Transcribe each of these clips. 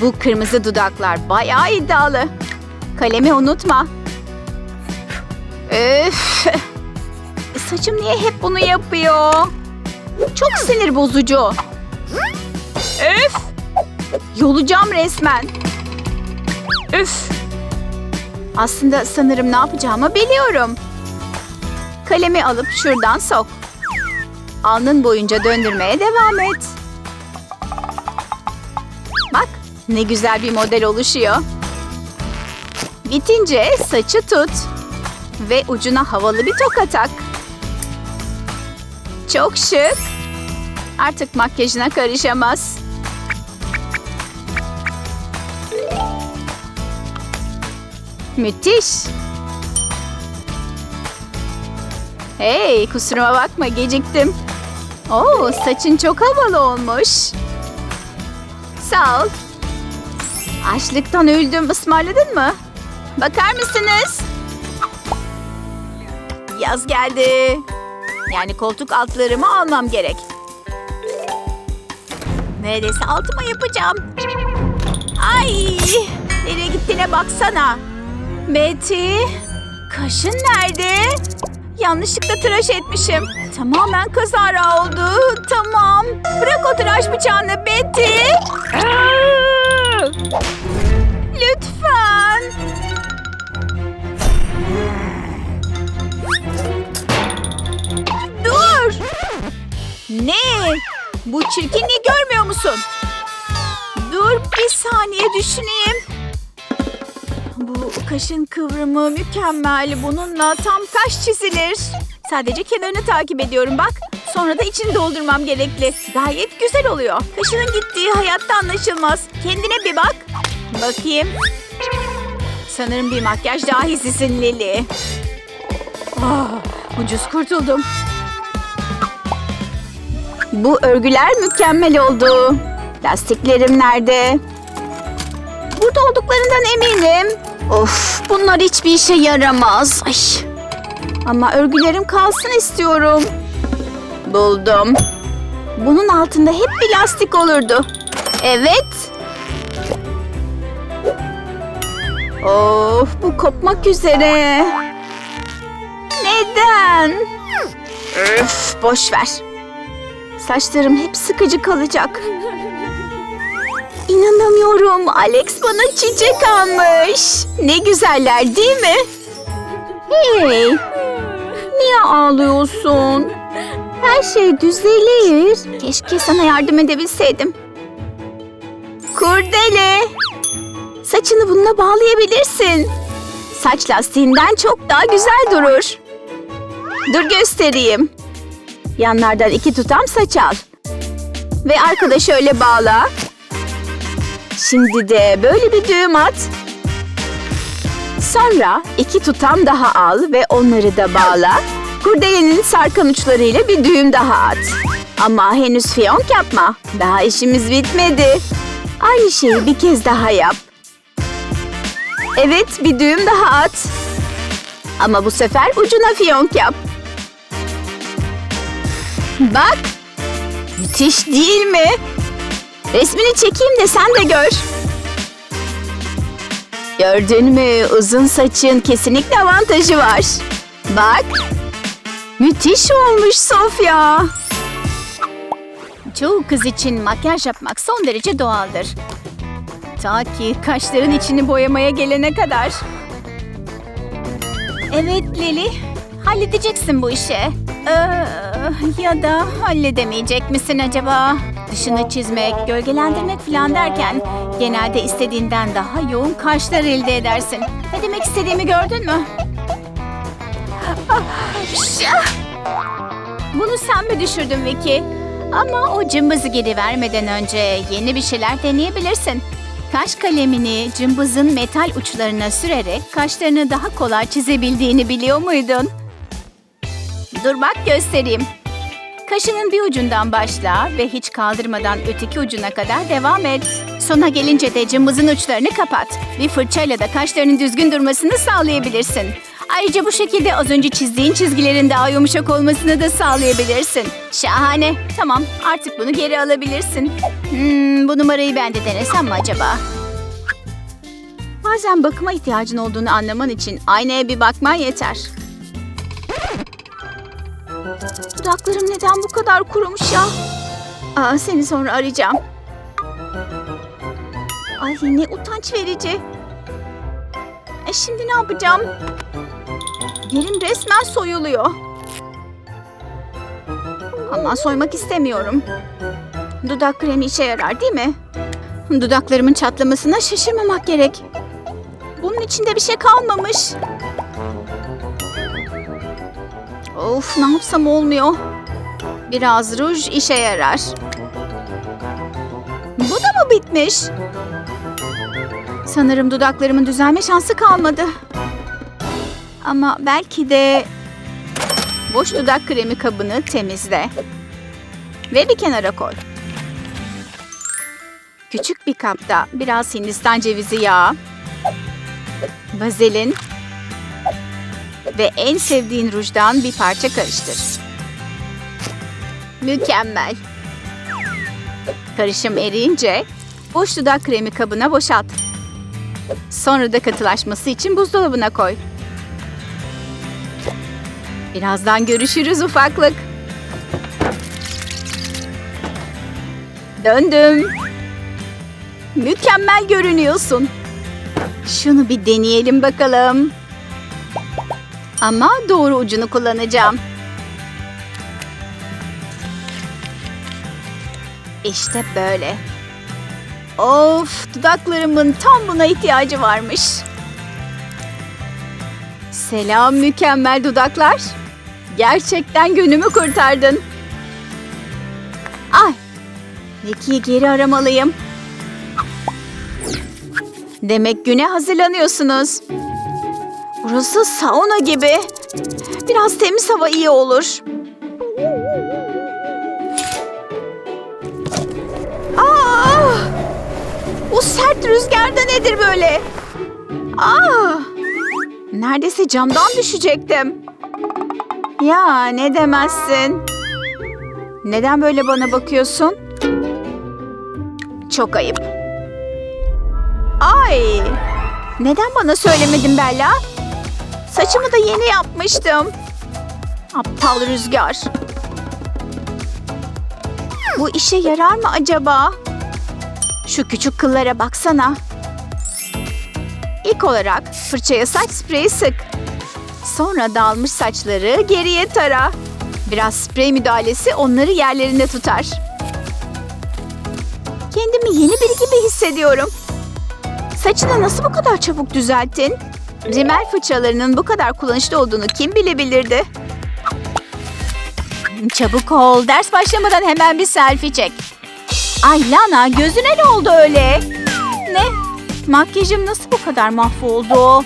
Bu kırmızı dudaklar bayağı iddialı. Kalemi unutma. Öf. Saçım niye hep bunu yapıyor? Çok sinir bozucu. Öf. Yolacağım resmen. Üf. Aslında sanırım ne yapacağımı biliyorum. Kalemi alıp şuradan sok. Alnın boyunca döndürmeye devam et. Ne güzel bir model oluşuyor. Bitince saçı tut. Ve ucuna havalı bir toka tak. Çok şık. Artık makyajına karışamaz. Müthiş. Hey, kusuruma bakma geciktim. Oo, saçın çok havalı olmuş. Sağ ol. Açlıktan öldüm. Ismarladın mı? Bakar mısınız? Yaz geldi. Yani koltuk altlarımı almam gerek. Neredeyse altıma yapacağım. Ay! Nereye gittiğine baksana. Betty, kaşın nerede? Yanlışlıkla tıraş etmişim. Tamamen kazara oldu. Tamam. Bırak o tıraş bıçağını Betty. Lütfen. Dur. Ne? Bu çirkinliği görmüyor musun? Dur bir saniye düşüneyim. Bu kaşın kıvrımı mükemmel. Bununla tam kaş çizilir. Sadece kenarını takip ediyorum bak. Sonra da içini doldurmam gerekli. Gayet güzel oluyor. Kaşının gittiği hayatta anlaşılmaz. Kendine bir bak. Bakayım. Sanırım bir makyaj dahisisin Lili. Ah, ucuz kurtuldum. Bu örgüler mükemmel oldu. Lastiklerim nerede? Burada olduklarından eminim. Of bunlar hiçbir işe yaramaz. Ay. Ama örgülerim kalsın istiyorum. Buldum. Bunun altında hep bir lastik olurdu. Evet. Of bu kopmak üzere. Neden? Öf boş ver. Saçlarım hep sıkıcı kalacak. İnanamıyorum. Alex bana çiçek almış. Ne güzeller değil mi? Hey. Niye ağlıyorsun? Her şey düzelir. Keşke sana yardım edebilseydim. Kurdele. Saçını bununla bağlayabilirsin. Saç lastiğinden çok daha güzel durur. Dur göstereyim. Yanlardan iki tutam saç al. Ve arkada şöyle bağla. Şimdi de böyle bir düğüm at. Sonra iki tutam daha al ve onları da bağla. Kurdelenin sarkan uçlarıyla bir düğüm daha at. Ama henüz fiyonk yapma. Daha işimiz bitmedi. Aynı şeyi bir kez daha yap. Evet, bir düğüm daha at. Ama bu sefer ucuna fiyonk yap. Bak. Müthiş değil mi? Resmini çekeyim de sen de gör. Gördün mü? Uzun saçın kesinlikle avantajı var. Bak. Müthiş olmuş Sofya. Çoğu kız için makyaj yapmak son derece doğaldır. Ta ki kaşların içini boyamaya gelene kadar. Evet Lili, halledeceksin bu işi. Ee, ya da halledemeyecek misin acaba? Dışını çizmek, gölgelendirmek falan derken genelde istediğinden daha yoğun kaşlar elde edersin. Ne demek istediğimi gördün mü? Bunu sen mi düşürdün Vicky? Ama o cımbızı geri vermeden önce yeni bir şeyler deneyebilirsin. Kaş kalemini cımbızın metal uçlarına sürerek kaşlarını daha kolay çizebildiğini biliyor muydun? Dur bak göstereyim. Kaşının bir ucundan başla ve hiç kaldırmadan öteki ucuna kadar devam et. Sona gelince de cımbızın uçlarını kapat. Bir fırçayla da kaşlarının düzgün durmasını sağlayabilirsin. Ayrıca bu şekilde az önce çizdiğin çizgilerin daha yumuşak olmasını da sağlayabilirsin. Şahane. Tamam artık bunu geri alabilirsin. Hmm, bu numarayı ben de denesem mi acaba? Bazen bakıma ihtiyacın olduğunu anlaman için aynaya bir bakman yeter. Dudaklarım neden bu kadar kurumuş ya? Aa, seni sonra arayacağım. Ay ne utanç verici. E şimdi ne yapacağım? Yerim resmen soyuluyor. Ama soymak istemiyorum. Dudak kremi işe yarar değil mi? Dudaklarımın çatlamasına şaşırmamak gerek. Bunun içinde bir şey kalmamış. Of ne yapsam olmuyor. Biraz ruj işe yarar. Bu da mı bitmiş? Sanırım dudaklarımın düzelme şansı kalmadı. Ama belki de boş dudak kremi kabını temizle. Ve bir kenara koy. Küçük bir kapta biraz Hindistan cevizi yağı, vazelin ve en sevdiğin rujdan bir parça karıştır. Mükemmel. Karışım eriyince boş dudak kremi kabına boşalt. Sonra da katılaşması için buzdolabına koy. Birazdan görüşürüz ufaklık. Döndüm. Mükemmel görünüyorsun. Şunu bir deneyelim bakalım. Ama doğru ucunu kullanacağım. İşte böyle. Of, dudaklarımın tam buna ihtiyacı varmış. Selam mükemmel dudaklar. Gerçekten günümü kurtardın. Ay, Vicky'yi geri aramalıyım. Demek güne hazırlanıyorsunuz. Burası sauna gibi. Biraz temiz hava iyi olur. Aa! Bu sert rüzgarda nedir böyle? Aa! Neredeyse camdan düşecektim. Ya ne demezsin. Neden böyle bana bakıyorsun? Çok ayıp. Ay! Neden bana söylemedin Bella? Saçımı da yeni yapmıştım. Aptal rüzgar. Bu işe yarar mı acaba? Şu küçük kıllara baksana. İlk olarak fırçaya saç spreyi sık. Sonra dağılmış saçları geriye tara. Biraz sprey müdahalesi onları yerlerinde tutar. Kendimi yeni biri gibi hissediyorum. Saçını nasıl bu kadar çabuk düzelttin? Rimel fırçalarının bu kadar kullanışlı olduğunu kim bilebilirdi? Çabuk ol. Ders başlamadan hemen bir selfie çek. Ay Lana gözüne ne oldu öyle? Ne? Makyajım nasıl bu kadar mahvoldu?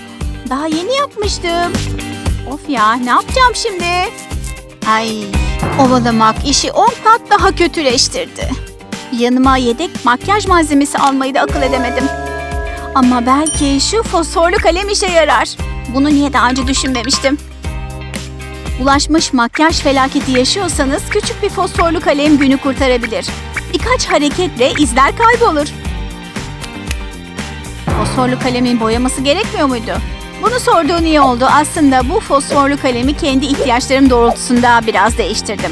Daha yeni yapmıştım. Of ya ne yapacağım şimdi? Ay ovalamak işi on kat daha kötüleştirdi. Yanıma yedek makyaj malzemesi almayı da akıl edemedim. Ama belki şu fosforlu kalem işe yarar. Bunu niye daha önce düşünmemiştim? Bulaşmış makyaj felaketi yaşıyorsanız küçük bir fosforlu kalem günü kurtarabilir. Birkaç hareketle izler kaybolur. Fosforlu kalemin boyaması gerekmiyor muydu? Bunu sorduğun iyi oldu. Aslında bu fosforlu kalemi kendi ihtiyaçlarım doğrultusunda biraz değiştirdim.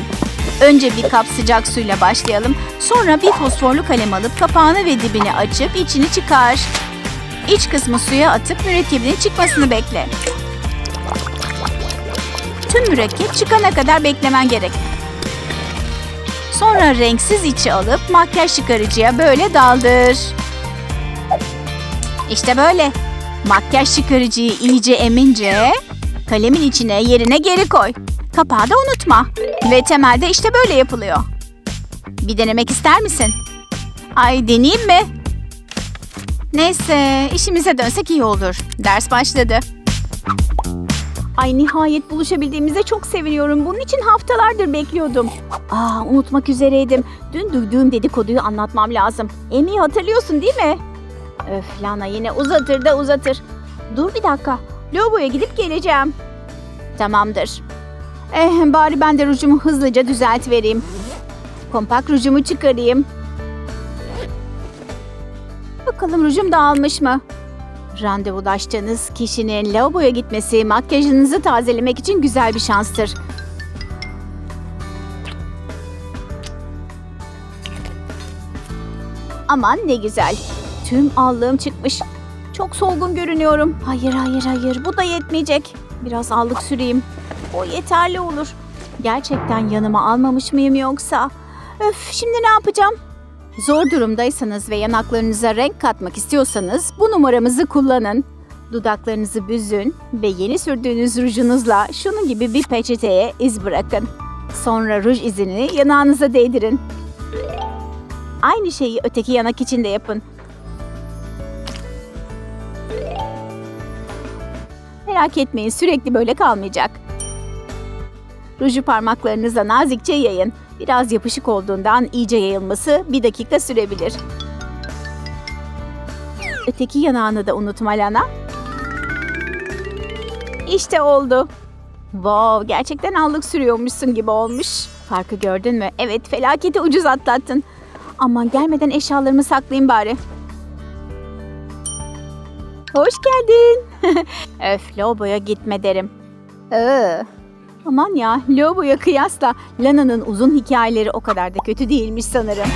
Önce bir kap sıcak suyla başlayalım. Sonra bir fosforlu kalem alıp kapağını ve dibini açıp içini çıkar. İç kısmı suya atıp mürekkebinin çıkmasını bekle. Tüm mürekkep çıkana kadar beklemen gerek. Sonra renksiz içi alıp makyaj çıkarıcıya böyle daldır. İşte böyle. Makyaj çıkarıcıyı iyice emince kalemin içine yerine geri koy. Kapağı da unutma. Ve temelde işte böyle yapılıyor. Bir denemek ister misin? Ay deneyeyim mi? Neyse işimize dönsek iyi olur. Ders başladı. Ay nihayet buluşabildiğimize çok seviniyorum. Bunun için haftalardır bekliyordum. Aa unutmak üzereydim. Dün duyduğum dedikoduyu anlatmam lazım. Emi'yi hatırlıyorsun değil mi? Öf Lana yine uzatır da uzatır. Dur bir dakika. Lavaboya gidip geleceğim. Tamamdır. Eh, bari ben de rujumu hızlıca düzelt vereyim. Kompak rujumu çıkarayım. Bakalım rujum dağılmış mı? Randevulaştığınız kişinin lavaboya gitmesi makyajınızı tazelemek için güzel bir şanstır. Aman ne güzel. Tüm allığım çıkmış. Çok solgun görünüyorum. Hayır hayır hayır bu da yetmeyecek. Biraz allık süreyim. O yeterli olur. Gerçekten yanıma almamış mıyım yoksa? Öf şimdi ne yapacağım? Zor durumdaysanız ve yanaklarınıza renk katmak istiyorsanız bu numaramızı kullanın. Dudaklarınızı büzün ve yeni sürdüğünüz rujunuzla şunun gibi bir peçeteye iz bırakın. Sonra ruj izini yanağınıza değdirin. Aynı şeyi öteki yanak için de yapın. Merak etmeyin sürekli böyle kalmayacak. Ruju parmaklarınızla nazikçe yayın. Biraz yapışık olduğundan iyice yayılması bir dakika sürebilir. Öteki yanağını da unutma Lana. İşte oldu. Wow, gerçekten allık sürüyormuşsun gibi olmuş. Farkı gördün mü? Evet, felaketi ucuz atlattın. Aman gelmeden eşyalarımı saklayayım bari. Hoş geldin. Öf, lavaboya gitme derim. Ee, aman ya, lavaboya kıyasla Lana'nın uzun hikayeleri o kadar da kötü değilmiş sanırım.